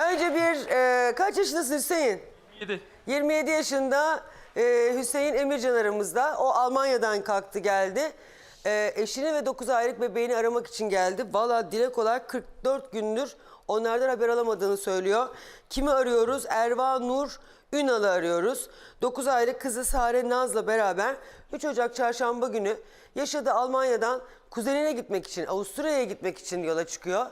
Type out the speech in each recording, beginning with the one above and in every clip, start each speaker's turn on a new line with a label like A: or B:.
A: Önce bir e, kaç yaşındasın Hüseyin?
B: 7.
A: 27 yaşında e, Hüseyin Emircan aramızda. O Almanya'dan kalktı geldi. E, eşini ve 9 aylık bebeğini aramak için geldi. Valla dilek olarak 44 gündür onlardan haber alamadığını söylüyor. Kimi arıyoruz? Erva Nur Ünal'ı arıyoruz. 9 aylık kızı Sare Naz'la beraber 3 Ocak çarşamba günü yaşadığı Almanya'dan kuzenine gitmek için, Avusturya'ya gitmek için yola çıkıyor.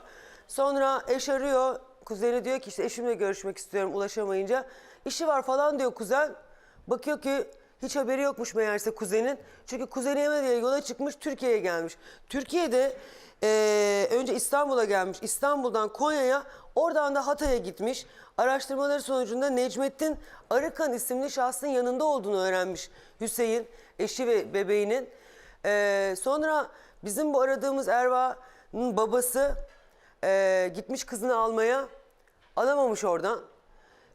A: Sonra eş arıyor. Kuzeni diyor ki işte eşimle görüşmek istiyorum ulaşamayınca. İşi var falan diyor kuzen. Bakıyor ki hiç haberi yokmuş meğerse kuzenin. Çünkü kuzeni yeme diye yola çıkmış Türkiye'ye gelmiş. Türkiye'de eee, önce İstanbul'a gelmiş. İstanbul'dan Konya'ya oradan da Hatay'a gitmiş. Araştırmaları sonucunda Necmettin Arıkan isimli şahsın yanında olduğunu öğrenmiş Hüseyin eşi ve bebeğinin. Eee, sonra bizim bu aradığımız Erva'nın babası eee, gitmiş kızını almaya alamamış oradan.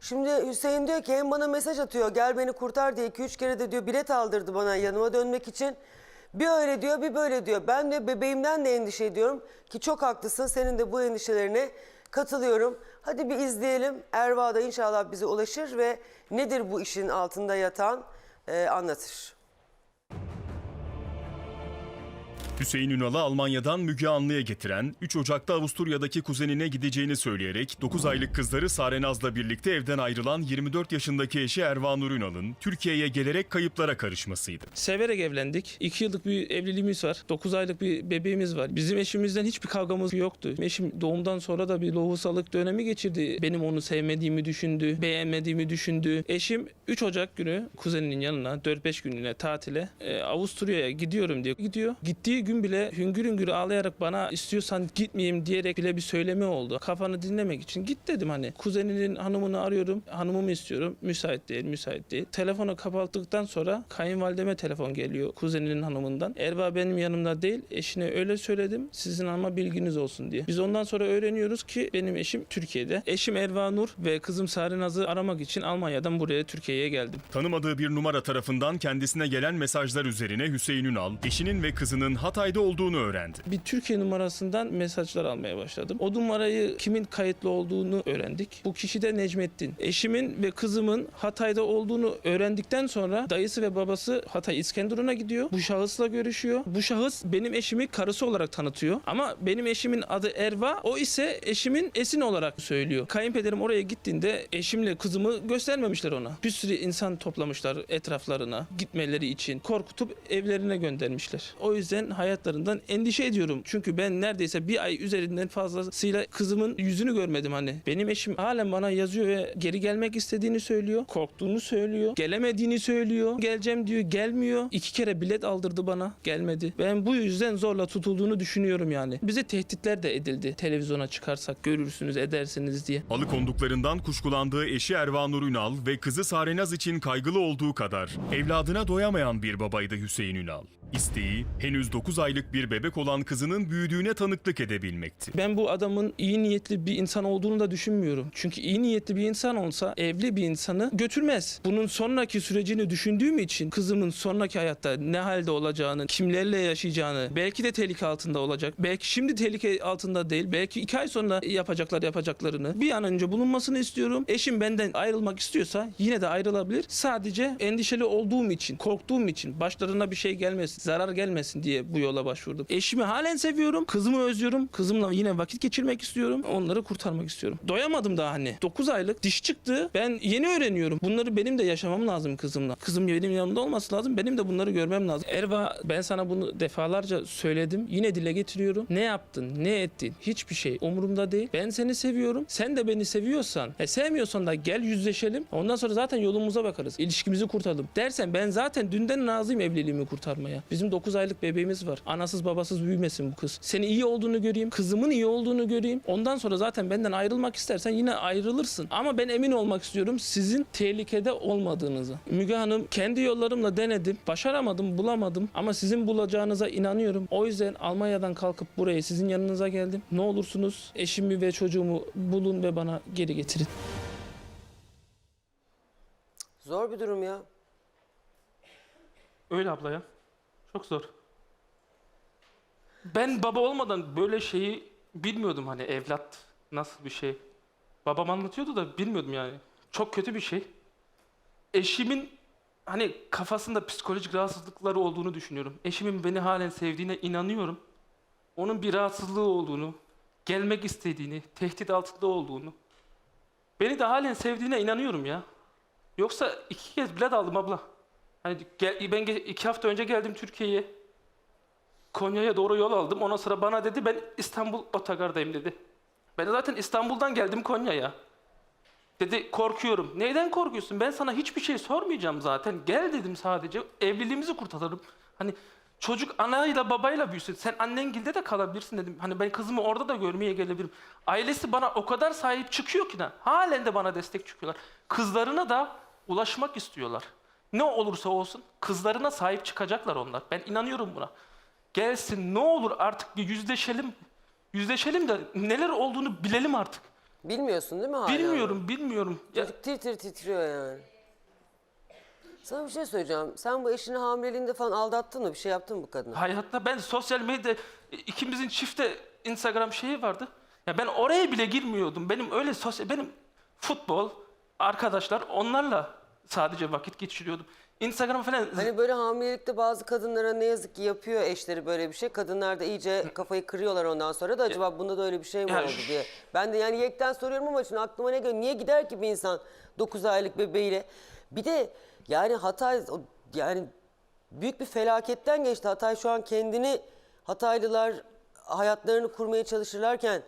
A: Şimdi Hüseyin diyor ki hem bana mesaj atıyor gel beni kurtar diye 2-3 kere de diyor bilet aldırdı bana yanıma dönmek için. Bir öyle diyor bir böyle diyor. Ben de bebeğimden de endişe ediyorum ki çok haklısın senin de bu endişelerine katılıyorum. Hadi bir izleyelim. Erva da inşallah bize ulaşır ve nedir bu işin altında yatan e, anlatır.
C: Hüseyin Ünal'ı Almanya'dan Müge Anlı'ya getiren, 3 Ocak'ta Avusturya'daki kuzenine gideceğini söyleyerek 9 aylık kızları Sare Naz'la birlikte evden ayrılan 24 yaşındaki eşi Erva Nur Ünal'ın Türkiye'ye gelerek kayıplara karışmasıydı.
B: Severek evlendik. 2 yıllık bir evliliğimiz var. 9 aylık bir bebeğimiz var. Bizim eşimizden hiçbir kavgamız yoktu. Eşim doğumdan sonra da bir lohusalık dönemi geçirdi. Benim onu sevmediğimi düşündü, beğenmediğimi düşündü. Eşim 3 Ocak günü kuzeninin yanına 4-5 günlüğüne tatile e, Avusturya'ya gidiyorum diye gidiyor. Gittiği gün bile hüngür hüngür ağlayarak bana istiyorsan gitmeyeyim diyerek bile bir söylemi oldu. Kafanı dinlemek için git dedim hani. Kuzeninin hanımını arıyorum. Hanımımı istiyorum. Müsait değil, müsait değil. Telefonu kapattıktan sonra kayınvalideme telefon geliyor kuzeninin hanımından. Erba benim yanımda değil. Eşine öyle söyledim. Sizin ama bilginiz olsun diye. Biz ondan sonra öğreniyoruz ki benim eşim Türkiye'de. Eşim Erva Nur ve kızım Sare Naz'ı aramak için Almanya'dan buraya Türkiye'ye geldim.
C: Tanımadığı bir numara tarafından kendisine gelen mesajlar üzerine Hüseyin Ünal, eşinin ve kızının Hatay'da olduğunu öğrendi.
B: Bir Türkiye numarasından mesajlar almaya başladım. O numarayı kimin kayıtlı olduğunu öğrendik. Bu kişi de Necmettin. Eşimin ve kızımın Hatay'da olduğunu öğrendikten sonra dayısı ve babası Hatay İskenderun'a gidiyor. Bu şahısla görüşüyor. Bu şahıs benim eşimi karısı olarak tanıtıyor. Ama benim eşimin adı Erva. O ise eşimin esin olarak söylüyor. Kayınpederim oraya gittiğinde eşimle kızımı göstermemişler ona. Bir sürü insan toplamışlar etraflarına gitmeleri için. Korkutup evlerine göndermişler. O yüzden hayatlarından endişe ediyorum. Çünkü ben neredeyse bir ay üzerinden fazlasıyla kızımın yüzünü görmedim hani. Benim eşim halen bana yazıyor ve geri gelmek istediğini söylüyor. Korktuğunu söylüyor. Gelemediğini söylüyor. Geleceğim diyor gelmiyor. İki kere bilet aldırdı bana gelmedi. Ben bu yüzden zorla tutulduğunu düşünüyorum yani. Bize tehditler de edildi. Televizyona çıkarsak görürsünüz edersiniz diye.
C: Alıkonduklarından kuşkulandığı eşi Erva Nur Ünal ve kızı Sare Naz için kaygılı olduğu kadar evladına doyamayan bir babaydı Hüseyin Ünal. İsteği henüz 9 aylık bir bebek olan kızının büyüdüğüne tanıklık edebilmekti.
B: Ben bu adamın iyi niyetli bir insan olduğunu da düşünmüyorum. Çünkü iyi niyetli bir insan olsa evli bir insanı götürmez. Bunun sonraki sürecini düşündüğüm için kızımın sonraki hayatta ne halde olacağını, kimlerle yaşayacağını, belki de tehlike altında olacak. Belki şimdi tehlike altında değil. Belki iki ay sonra yapacaklar yapacaklarını bir an önce bulunmasını istiyorum. Eşim benden ayrılmak istiyorsa yine de ayrılabilir. Sadece endişeli olduğum için, korktuğum için başlarına bir şey gelmesin, zarar gelmesin diye bu yola başvurdum. Eşimi halen seviyorum. Kızımı özlüyorum. Kızımla yine vakit geçirmek istiyorum. Onları kurtarmak istiyorum. Doyamadım daha hani. 9 aylık diş çıktı. Ben yeni öğreniyorum. Bunları benim de yaşamam lazım kızımla. Kızım benim yanımda olması lazım. Benim de bunları görmem lazım. Erva ben sana bunu defalarca söyledim. Yine dile getiriyorum. Ne yaptın? Ne ettin? Hiçbir şey umurumda değil. Ben seni seviyorum. Sen de beni seviyorsan, e, sevmiyorsan da gel yüzleşelim. Ondan sonra zaten yolumuza bakarız. İlişkimizi kurtaralım. Dersen ben zaten dünden razıyım evliliğimi kurtarmaya. Bizim 9 aylık bebeğimiz var. Anasız babasız büyümesin bu kız. Senin iyi olduğunu göreyim. Kızımın iyi olduğunu göreyim. Ondan sonra zaten benden ayrılmak istersen yine ayrılırsın. Ama ben emin olmak istiyorum sizin tehlikede olmadığınızı. Müge Hanım kendi yollarımla denedim. Başaramadım, bulamadım. Ama sizin bulacağınıza inanıyorum. O yüzden Almanya'dan kalkıp buraya sizin yanınıza geldim. Ne olursunuz eşimi ve çocuğumu bulun ve bana geri getirin.
A: Zor bir durum ya.
B: Öyle abla ya. Çok zor. Ben baba olmadan böyle şeyi bilmiyordum hani evlat nasıl bir şey. Babam anlatıyordu da bilmiyordum yani. Çok kötü bir şey. Eşimin hani kafasında psikolojik rahatsızlıkları olduğunu düşünüyorum. Eşimin beni halen sevdiğine inanıyorum. Onun bir rahatsızlığı olduğunu, gelmek istediğini, tehdit altında olduğunu. Beni de halen sevdiğine inanıyorum ya. Yoksa iki kez bilet aldım abla. Hani gel, ben iki hafta önce geldim Türkiye'ye. Konya'ya doğru yol aldım. Ondan sonra bana dedi ben İstanbul otogardayım dedi. Ben de zaten İstanbul'dan geldim Konya'ya. Dedi korkuyorum. Neyden korkuyorsun? Ben sana hiçbir şey sormayacağım zaten. Gel dedim sadece. Evliliğimizi kurtarırım. Hani çocuk anayla babayla büyüsün. Sen annengilde de kalabilirsin dedim. Hani ben kızımı orada da görmeye gelebilirim. Ailesi bana o kadar sahip çıkıyor ki de halen de bana destek çıkıyorlar. Kızlarına da ulaşmak istiyorlar. Ne olursa olsun kızlarına sahip çıkacaklar onlar. Ben inanıyorum buna. Gelsin ne olur artık bir yüzleşelim. Yüzleşelim de neler olduğunu bilelim artık.
A: Bilmiyorsun değil mi hala?
B: Bilmiyorum, bilmiyorum. Ya,
A: Çocuk tir tir titriyor yani. Sana bir şey söyleyeceğim. Sen bu eşini hamileliğinde falan aldattın mı? Bir şey yaptın mı bu kadına?
B: hayatta ben sosyal medyada ikimizin çifte Instagram şeyi vardı. Ya ben oraya bile girmiyordum. Benim öyle sosyal benim futbol, arkadaşlar onlarla sadece vakit geçiriyordum. Instagram falan
A: Hani böyle hamilelikte bazı kadınlara ne yazık ki yapıyor eşleri böyle bir şey. Kadınlar da iyice kafayı kırıyorlar ondan sonra da acaba bunda da öyle bir şey mi
B: Ya
A: oldu diye. Ben de yani yekten soruyorum ama şimdi aklıma ne geliyor? Niye gider ki bir insan 9 aylık bebeğiyle? Bir de yani Hatay o- yani büyük bir felaketten geçti. Hatay şu an kendini Hataylılar hayatlarını kurmaya çalışırlarken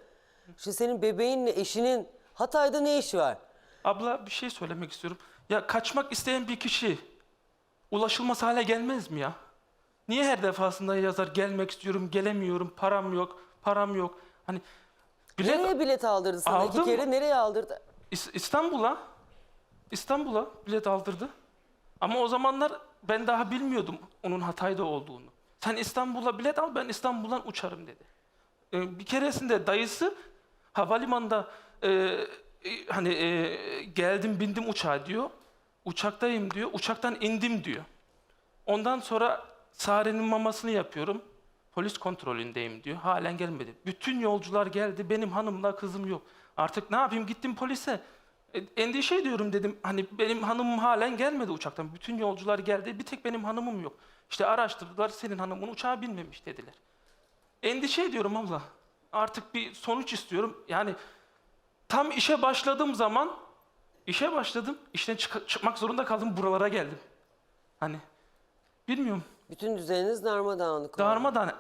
A: şimdi senin bebeğinle eşinin Hatay'da ne işi var?
B: abla bir şey söylemek istiyorum. Ya kaçmak isteyen bir kişi ulaşılmaz hale gelmez mi ya? Niye her defasında yazar gelmek istiyorum, gelemiyorum, param yok, param yok. Hani bilet
A: Nereye bilet aldırdı sana iki
B: Aldım.
A: kere? Nereye aldırdı?
B: İs- İstanbul'a İstanbul'a bilet aldırdı. Ama o zamanlar ben daha bilmiyordum onun Hatay'da olduğunu. Sen İstanbul'a bilet al ben İstanbul'dan uçarım dedi. Ee, bir keresinde dayısı havalimanında e, e, hani e, geldim bindim uçağa diyor. Uçaktayım diyor. Uçaktan indim diyor. Ondan sonra Sare'nin mamasını yapıyorum. Polis kontrolündeyim diyor. Halen gelmedi. Bütün yolcular geldi. Benim hanımla kızım yok. Artık ne yapayım? Gittim polise. E, endişe ediyorum dedim. Hani benim hanımım halen gelmedi uçaktan. Bütün yolcular geldi. Bir tek benim hanımım yok. İşte araştırdılar. Senin hanımın uçağa binmemiş dediler. Endişe ediyorum abla. Artık bir sonuç istiyorum. Yani tam işe başladığım zaman işe başladım. İşten çık- çıkmak zorunda kaldım. Buralara geldim. Hani bilmiyorum.
A: Bütün düzeniniz darmadağınık. oldu.
B: Darmadan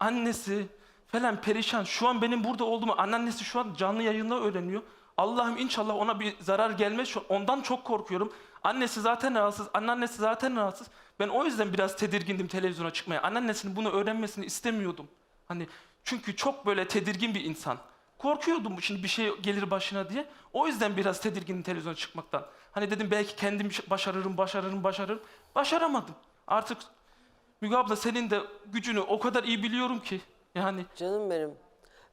B: annesi falan perişan. Şu an benim burada olduğumu anneannesi şu an canlı yayında öğreniyor. Allah'ım inşallah ona bir zarar gelmez. Şu- Ondan çok korkuyorum. Annesi zaten rahatsız, anneannesi zaten rahatsız. Ben o yüzden biraz tedirgindim televizyona çıkmaya. Anneannesinin bunu öğrenmesini istemiyordum. Hani çünkü çok böyle tedirgin bir insan. Korkuyordum şimdi bir şey gelir başına diye. O yüzden biraz tedirgindim televizyona çıkmaktan. Hani dedim belki kendim başarırım, başarırım, başarırım. Başaramadım. Artık Müge abla senin de gücünü o kadar iyi biliyorum ki. Yani
A: Canım benim.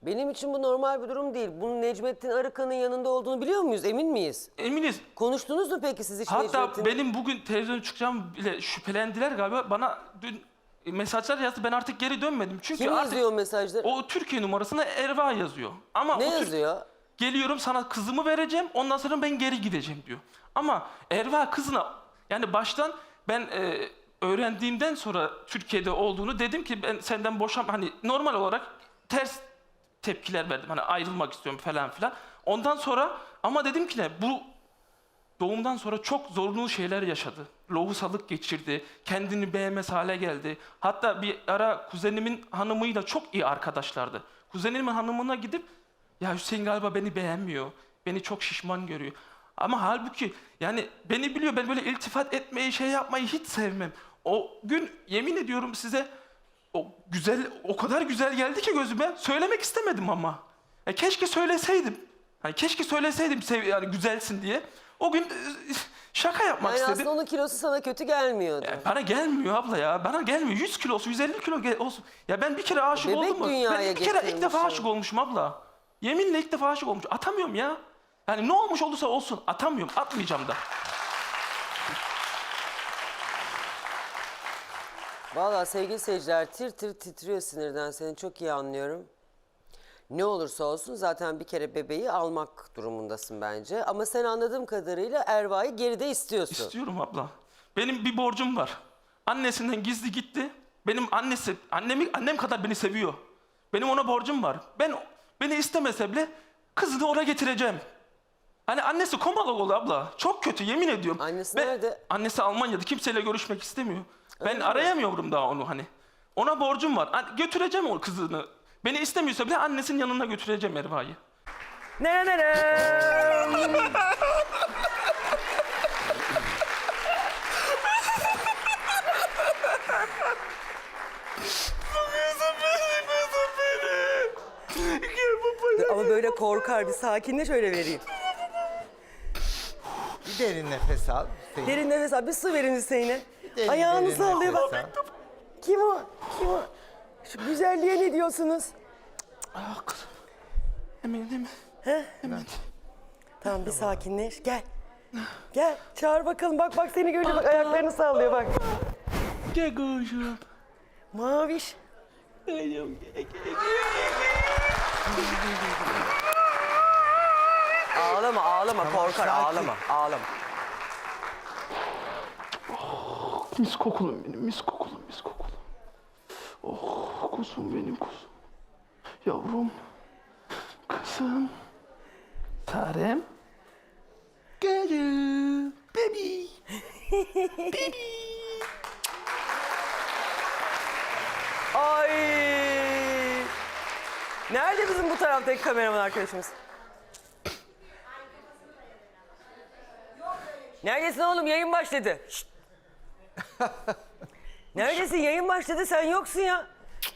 A: Benim için bu normal bir durum değil. Bunun Necmettin Arıkan'ın yanında olduğunu biliyor muyuz? Emin miyiz?
B: eminiz.
A: Konuştunuz mu peki siz hiç
B: Hatta
A: Necmettin'le?
B: benim bugün televizyona çıkacağım bile şüphelendiler galiba. Bana dün mesajlar yazdı. Ben artık geri dönmedim. Çünkü
A: Kim
B: artık
A: yazıyor mesajları?
B: o Türkiye numarasına Erva yazıyor. Ama
A: ne
B: o Tür-
A: yazıyor?
B: geliyorum sana kızımı vereceğim ondan sonra ben geri gideceğim diyor. Ama Erva kızına yani baştan ben e, öğrendiğimden sonra Türkiye'de olduğunu dedim ki ben senden boşam hani normal olarak ters tepkiler verdim. Hani ayrılmak istiyorum falan filan. Ondan sonra ama dedim ki ne bu doğumdan sonra çok zorunlu şeyler yaşadı. Lohusalık geçirdi, kendini beğenmez hale geldi. Hatta bir ara kuzenimin hanımıyla çok iyi arkadaşlardı. Kuzenimin hanımına gidip ya Hüseyin galiba beni beğenmiyor, beni çok şişman görüyor. Ama halbuki yani beni biliyor ben böyle iltifat etmeyi şey yapmayı hiç sevmem. O gün yemin ediyorum size o güzel o kadar güzel geldi ki gözüme söylemek istemedim ama. Ya keşke söyleseydim. Hani keşke söyleseydim sev yani güzelsin diye. O gün e, şaka yapmak
A: Yani
B: istedim.
A: aslında onun kilosu sana kötü gelmiyordu.
B: Ya bana gelmiyor abla ya. Bana gelmiyor. 100 kilo olsun, 150 kilo gel- olsun. Ya ben bir kere aşık
A: Bebek
B: oldum mu? Ben bir kere ilk defa aşık olmuşum abla. Yeminle ilk defa aşık olmuşum. Atamıyorum ya. Yani ne olmuş olursa olsun atamıyorum. Atmayacağım da.
A: Vallahi sevgili seyirciler tir tir titriyor sinirden seni çok iyi anlıyorum. Ne olursa olsun zaten bir kere bebeği almak durumundasın bence. Ama sen anladığım kadarıyla Erva'yı geride istiyorsun.
B: İstiyorum abla. Benim bir borcum var. Annesinden gizli gitti. Benim annesi, annemi, annem kadar beni seviyor. Benim ona borcum var. Ben beni istemese bile kızını ona getireceğim. Hani annesi komalı oldu abla. Çok kötü yemin ediyorum.
A: Annesi
B: Ben-
A: nerede?
B: Annesi Almanya'da. Kimseyle görüşmek istemiyor. Ben arayamıyorum daha onu hani. Ona borcum var. Götüreceğim o kızını. Beni istemiyorsa bile annesinin yanına götüreceğim Erva'yı.
A: Ne ne ne? Ama böyle korkar bir sakinleş öyle vereyim.
D: Bir derin nefes al. Hüseyin.
A: Derin nefes al. Bir su verin Hüseyin'e.
D: Derin,
A: Ayağını
D: derin
A: sallıyor
D: nefes
A: bak.
D: al.
A: Kim o? Kim o? Şu güzelliğe ne diyorsunuz?
B: Ah kızım. Emin değil mi?
A: Tamam bir sakinleş. Gel. Gel. Çağır bakalım. Bak bak seni görüyor. Bak ayaklarını sallıyor bak.
B: Gel kızım.
A: Maviş.
B: Gel, gel.
A: Ağlama ağlama korkar
D: sakin.
A: ağlama ağlama.
B: Mis kokulum benim, mis kokulum, mis kokulum. Oh, kuzum benim kuzum. Yavrum, kızım, Sarem. Gülüm, baby.
A: Ay. Nerede bizim bu taraftaki kameraman arkadaşımız? Neredesin oğlum? Yayın başladı. Şşt. Neredesin? Yayın başladı. Sen yoksun ya.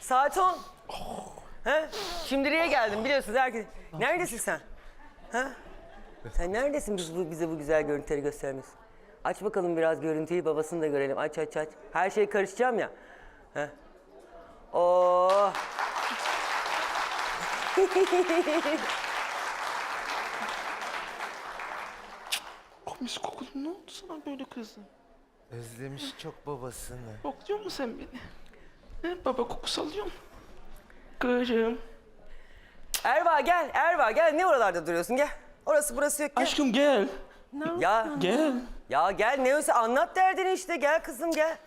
A: Saat 10. He? Şimdi niye geldin biliyorsunuz herkes. Neredesin sen? Ha? Sen neredesin biz bu, bize bu güzel görüntüleri göstermiyorsun? Aç bakalım biraz görüntüyü babasını da görelim. Aç aç aç. Her şeye karışacağım ya. He? Oh.
B: Mis kokulum, ne oldu sana böyle kızım?
D: Özlemiş çok babasını.
B: Kokluyor musun sen beni? Baba kokusu alıyor musun? Kızım.
A: Erva gel, Erva gel. Ne oralarda duruyorsun? Gel. Orası burası yok. Gel.
B: Aşkım gel,
A: Ya,
B: gel.
A: ya gel ne olsa anlat derdini işte. Gel kızım gel.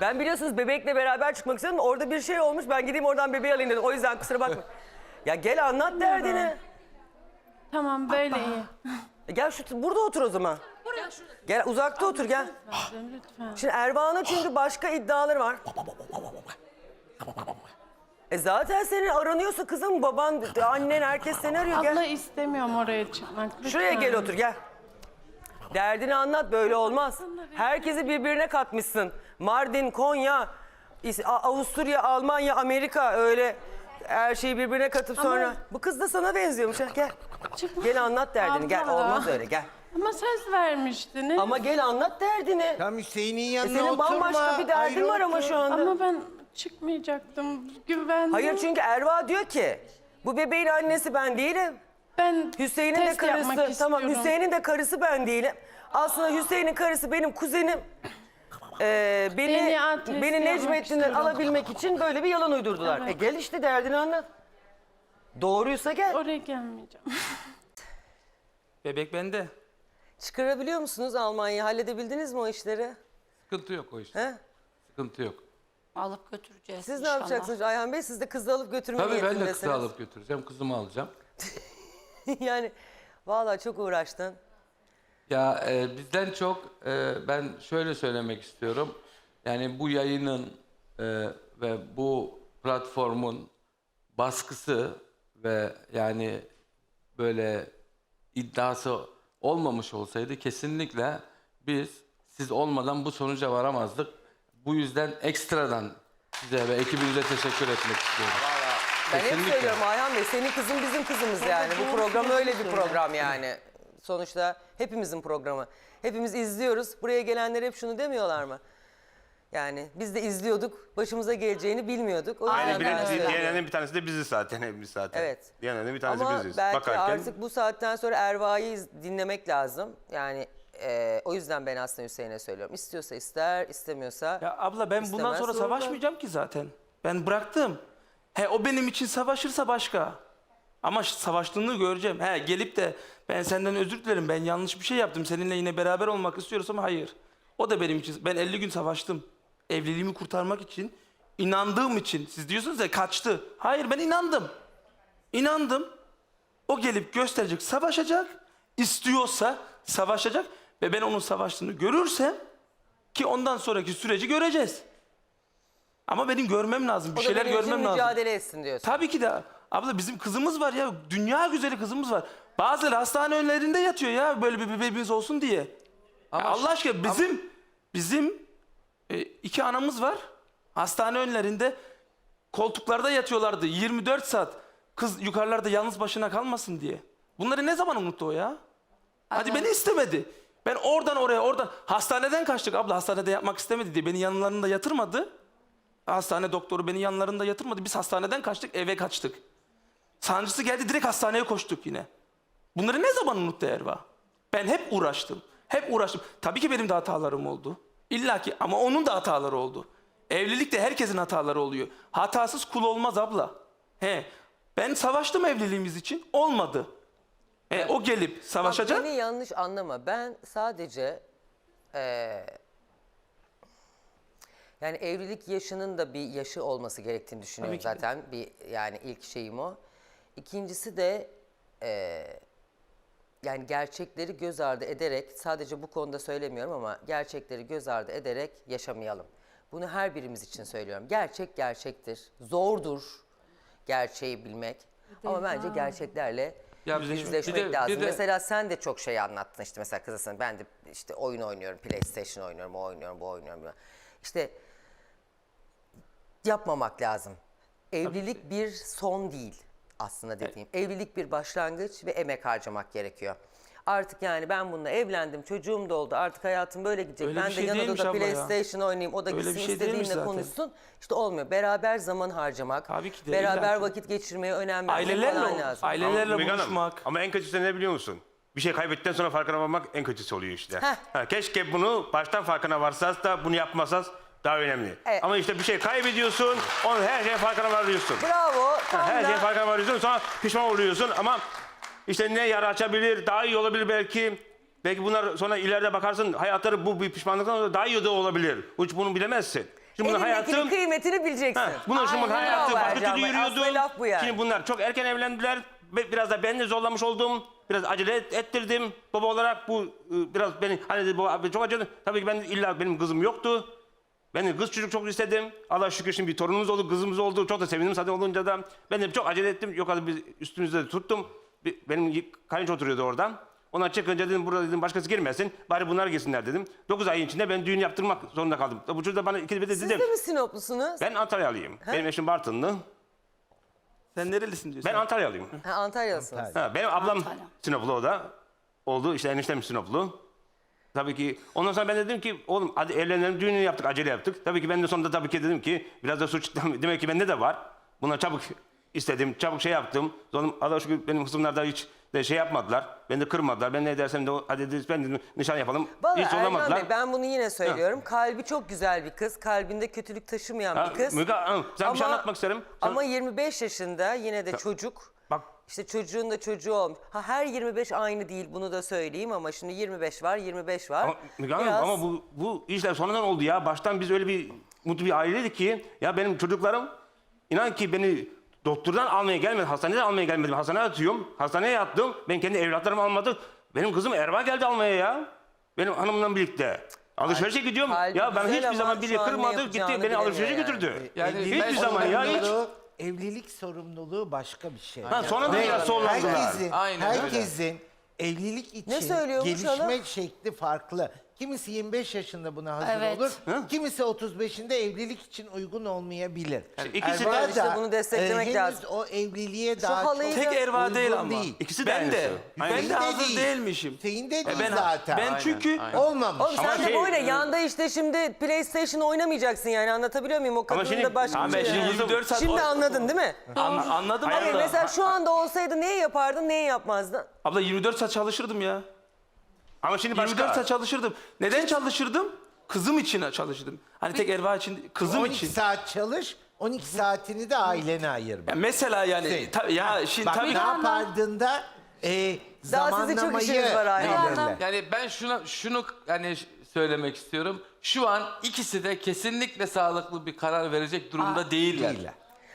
A: Ben biliyorsunuz bebekle beraber çıkmak istiyorum. Orada bir şey olmuş. Ben gideyim oradan bebeği alayım dedim. O yüzden kusura bakma. Ya gel anlat derdini.
E: Tamam böyle iyi.
A: E Gel şu burada otur o zaman. Gel uzakta otur gel. Şimdi Erva'nın çünkü başka iddiaları var. E zaten senin aranıyorsa kızım baban, annen herkes seni arıyor. Gel.
E: Abla istemiyorum oraya çıkmak. Lütfen.
A: Şuraya gel otur gel. Derdini anlat böyle olmaz. Herkesi birbirine katmışsın. Mardin, Konya, İs- A- Avusturya, Almanya, Amerika öyle her şeyi birbirine katıp sonra. Bu kız da sana benziyormuş. ha, Gel.
E: Çıkma.
A: Gel anlat derdini. Gel.
E: Abla.
A: Olmaz öyle gel.
E: Ama söz vermiştiniz.
A: Ama gel anlat derdini.
D: Tam Hüseyin'in
A: E
D: yanına
A: senin
D: oturma.
A: bambaşka bir derdin var ama
D: otur.
A: şu anda.
E: Ama ben çıkmayacaktım. Güvendim.
A: Hayır çünkü Erva diyor ki bu bebeğin annesi ben değilim.
E: ben
A: Hüseyin'in de
E: test yapmak
A: karısı. Tamam
E: istiyorum.
A: Hüseyin'in de karısı ben değilim. Aslında Hüseyin'in karısı benim kuzenim. Ee, beni beni
E: yapmak
A: Necmettin'den
E: istiyorum.
A: alabilmek için böyle bir yalan uydurdular.
E: Evet.
A: E gel işte derdini anlat. Doğruysa gel.
E: Oraya gelmeyeceğim.
B: Bebek bende.
A: Çıkarabiliyor musunuz Almanya'yı? Halledebildiniz mi o işleri?
F: Sıkıntı yok o işte.
A: He?
F: Sıkıntı yok.
G: Alıp götüreceğiz
A: Siz ne
G: inşallah.
A: yapacaksınız Ayhan Bey? Siz de kızı alıp götürme
F: Tabii ben de
A: niyetindesiniz.
F: kızı alıp götüreceğim. Kızımı alacağım.
A: yani vallahi çok uğraştın.
F: Ya e, bizden çok e, ben şöyle söylemek istiyorum. Yani bu yayının e, ve bu platformun baskısı ve yani böyle iddiası olmamış olsaydı kesinlikle biz siz olmadan bu sonuca varamazdık. Bu yüzden ekstradan size ve ekibinize teşekkür etmek istiyorum.
A: Ben hep
F: Kesinlikle.
A: söylüyorum Ayhan Bey senin kızın bizim kızımız yani. Bu program öyle bir program yani. Sonuçta hepimizin programı. Hepimiz izliyoruz. Buraya gelenler hep şunu demiyorlar mı? Yani biz de izliyorduk. Başımıza geleceğini bilmiyorduk. O yüzden
H: Yani
A: ben
H: bir,
A: söylüyorum.
H: diğerlerinin bir tanesi de biziz zaten hepimiz zaten.
A: Evet.
H: Diğerlerinin bir tanesi
A: Ama
H: biziz.
A: belki
H: Bakarken
A: artık bu saatten sonra Erva'yı iz- dinlemek lazım. Yani e, o yüzden ben aslında Hüseyin'e söylüyorum. İstiyorsa ister, istemiyorsa.
B: Ya abla ben bundan
A: İstemez
B: sonra savaşmayacağım ki zaten. Ben bıraktım. He o benim için savaşırsa başka. Ama ş- savaştığını göreceğim. He gelip de ben senden özür dilerim ben yanlış bir şey yaptım. Seninle yine beraber olmak istiyoruz ama hayır. O da benim için. Ben 50 gün savaştım. Evliliğimi kurtarmak için. inandığım için. Siz diyorsunuz ya kaçtı. Hayır ben inandım. İnandım. O gelip gösterecek, savaşacak. istiyorsa savaşacak ve ben onun savaştığını görürsem ki ondan sonraki süreci göreceğiz. Ama benim görmem lazım. Bir
A: O
B: şeyler görmem lazım.
A: mücadele etsin diyorsun.
B: Tabii ki de. Abla bizim kızımız var ya. Dünya güzeli kızımız var. Bazıları hastane önlerinde yatıyor ya böyle bir bebeğimiz olsun diye. Ya Allah aşkına bizim bizim e, iki anamız var. Hastane önlerinde koltuklarda yatıyorlardı 24 saat. Kız yukarılarda yalnız başına kalmasın diye. Bunları ne zaman unuttu o ya? Hadi beni istemedi. Ben oradan oraya oradan hastaneden kaçtık abla hastanede yapmak istemedi diye beni yanlarında yatırmadı. Hastane doktoru beni yanlarında yatırmadı. Biz hastaneden kaçtık eve kaçtık. Sancısı geldi direkt hastaneye koştuk yine. Bunları ne zaman unuttu Erva? Ben hep uğraştım. Hep uğraştım. Tabii ki benim de hatalarım oldu. İlla ki ama onun da hataları oldu. Evlilikte herkesin hataları oluyor. Hatasız kul olmaz abla. He. Ben savaştım evliliğimiz için. Olmadı. E, o gelip savaşacak.
A: Beni yanlış anlama. Ben sadece eee, yani evlilik yaşının da bir yaşı olması gerektiğini düşünüyorum
B: Tabii ki de.
A: zaten. Bir yani ilk şeyim o. İkincisi de eee, yani gerçekleri göz ardı ederek sadece bu konuda söylemiyorum ama gerçekleri göz ardı ederek yaşamayalım. Bunu her birimiz için söylüyorum. Gerçek gerçektir. Zordur gerçeği bilmek. Ama bence gerçeklerle
B: Ya
A: yüzleşmek,
B: yüzleşmek- bir de-
A: lazım.
B: de-
A: Mesela sen de çok şey anlattın işte mesela kızısın. Ben de işte oyun oynuyorum, PlayStation oynuyorum, o oynuyorum, bu oynuyorum. bu- İşte yapmamak lazım. Evlilik bir son değil aslında dediğim. Evlilik bir başlangıç ve emek harcamak gerekiyor. Artık yani ben bununla evlendim, çocuğum da oldu. Artık hayatım böyle gidecek.
B: Öyle
A: ben de
B: şey
A: yanında da
B: abla ya.
A: PlayStation oynayayım. O da
B: Öyle
A: gitsin
B: şey
A: istediğinle konuşsun. İşte olmuyor. Beraber zaman harcamak,
B: Tabii ki de,
A: beraber
B: illa ki.
A: vakit geçirmeye önem vermek
B: Ailelerle,
A: falan lazım.
B: ailelerle
H: Hanım,
B: buluşmak.
H: Ama en kötüsü ne biliyor musun? Bir şey kaybettikten sonra farkına varmak en kötüsü oluyor işte.
A: Heh.
H: Ha, keşke bunu baştan farkına varsaz da bunu yapmasaz daha önemli.
A: Evet.
H: Ama işte bir şey kaybediyorsun, onu her şeye farkına varıyorsun.
A: Bravo. Tam
H: Her
A: da-
H: şeye farkına varıyorsun sonra pişman oluyorsun ama işte ne yara açabilir, daha iyi olabilir belki. Belki bunlar sonra ileride bakarsın hayatları bu bir pişmanlıktan sonra daha iyi de olabilir. Hiç bunu bilemezsin. Şimdi bunun hayatım...
A: kıymetini bileceksin.
H: Ha, bunun şimdi
A: Aynen
H: hayatı
A: Ercan
H: türlü yürüyordu.
A: Bu yani.
H: Şimdi bunlar çok erken evlendiler. Biraz da ben de zorlamış oldum. Biraz acele et- ettirdim. Baba olarak bu ıı, biraz beni hani baba çok acele. Tabii ki ben illa benim kızım yoktu. Ben de kız çocuk çok istedim. Allah şükür şimdi bir torunumuz oldu, kızımız oldu. Çok da sevindim zaten olunca da. Ben de çok acele ettim. Yok hadi biz üstümüzde de tuttum. Bir- Benim kayınço oturuyordu oradan. Ona çıkınca dedim burada dedim başkası girmesin. Bari bunlar girsinler dedim. 9 ayın içinde ben düğün yaptırmak zorunda kaldım. Bu çocuk da bana bir de
A: Siz de mi Sinoplusunuz?
H: Ben Antalyalıyım. Benim eşim Bartınlı.
B: Sen nerelisin diyorsun?
H: Ben Antalyalıyım.
A: Ha, Antalyalısınız.
H: Ha, benim ablam Sinoplu o da. Oldu işte eniştem Sinoplu. Tabii ki ondan sonra ben dedim ki oğlum hadi evlenelim düğünü yaptık acele yaptık. Tabii ki ben de sonunda tabii ki dedim ki biraz da suç demek ki bende de var. Buna çabuk istedim çabuk şey yaptım. Sonra Allah şükür benim kızımlar da hiç de şey yapmadılar. Beni de kırmadılar. Ben ne dersem de o- hadi dedi, ben dedim nişan yapalım.
A: Vallahi
H: hiç
A: Erman
H: zorlamadılar.
A: Bey ben bunu yine söylüyorum. Kalbi çok güzel bir kız. Kalbinde kötülük taşımayan
H: Ha,
A: bir kız.
H: Müge Hanım, sen bir şey anlatmak isterim. Sen-
A: Ama 25 yaşında yine de çocuk. İşte çocuğun da çocuğu olmuş. Ha her 25 aynı değil bunu da söyleyeyim ama şimdi 25 var, 25 var.
H: Ama, Müge Hanım,
A: Biraz-
H: ama bu, bu işler sonradan oldu ya. Baştan biz öyle bir mutlu bir aileydik ki ya benim çocuklarım inan ki beni doktordan almaya gelmedi. Hastaneden almaya gelmedim. Hastaneye yatıyorum. Hastaneye yattım. Ben kendi evlatlarımı almadım. Benim kızım Erva geldi almaya ya. Benim hanımla birlikte. Alışverişe gidiyorum.
A: kalbi
H: Ya ben
A: güzel
H: hiçbir
A: ama
H: zaman biri
A: şu an ne
H: kırmadı.
A: yapacağını
H: Gitti beni alışverişe
A: bilemiyor yani.
H: götürdü.
B: Yani
H: hiçbir
B: ben-
H: zaman ya hiç.
D: Evlilik sorumluluğu başka bir şey.
H: Ha, sonra da
D: Ve
H: biraz sorumlular.
D: Herkesin,
B: Aynen öyle.
D: herkesin evlilik için
A: Ne söylüyormuş
D: gelişme şekli farklı. Kimisi 25 yaşında buna hazır
G: Evet.
D: olur. Kimisi 35'inde evlilik için uygun olmayabilir.
H: ikisi de-
D: Erva
A: İşte bunu desteklemek
D: henüz
A: lazım.
D: o evliliğe daha
A: halıyı
D: çok
B: Tek Erva
D: uygun
B: değil ama.
D: Değil.
H: İkisi de
B: ben de.
H: aynısı.
B: Ben de hazır
D: değil.
B: değilmişim.
D: Senin de değil
B: ben,
D: zaten.
B: Ben çünkü
D: Olmamış.
A: Oğlum
H: Ama
A: sen de
H: şey,
A: böyle
H: e,
A: yanda işte şimdi PlayStation oynamayacaksın yani anlatabiliyor muyum? O kadının
H: şimdi-
A: da başka
H: Ama
A: bir şey.
H: şimdi
A: yani.
B: 24 saat
A: Şimdi
B: o-
A: anladın değil mi?
B: An- anladım
H: Hayır,
A: Hayır
B: abla.
A: mesela şu anda olsaydı neyi yapardın, neyi yapmazdın?
B: Abla 24 saat çalışırdım ya.
H: Ama şimdi
B: 24
H: başka.
B: saat çalışırdım. Neden çalışırdım? Kızım için çalışırdım. Hani tek Erva için, kızım
D: 12
B: için.
D: saat çalış, 12 saatini de ailene ayır.
G: Ya mesela yani
D: Hüseyin.
G: ta- ya şimdi
D: Bak
G: tabii
D: ne yapardın da e,
A: Daha sizin çok
D: zamanlamayı
A: işiniz var
D: belirle.
F: Yani ben şuna şunu hani ş- söylemek istiyorum. Şu an ikisi de kesinlikle sağlıklı bir karar verecek durumda değiller.
D: değiller.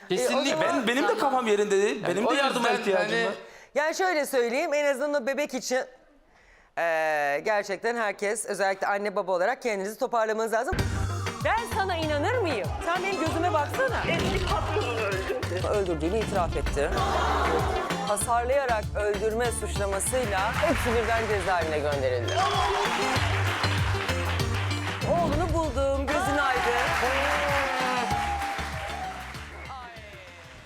F: Kesinlikle.
A: E, o zaman-
G: ben benim de kafam yerinde değil. benim
F: o
G: de yardıma
F: yüzden
G: ihtiyacım
F: hani-
G: var.
A: Yani şöyle söyleyeyim en azından o bebek için eee, gerçekten herkes özellikle anne baba olarak kendinizi toparlamanız lazım. Ben sana inanır mıyım? Sen benim gözüme baksana. Eski patronunu öldürdü. Öldürdüğünü itiraf etti. Hasarlayarak öldürme suçlamasıyla hepsi birden cezaevine gönderildi. Oğlunu buldum, gözün aydın.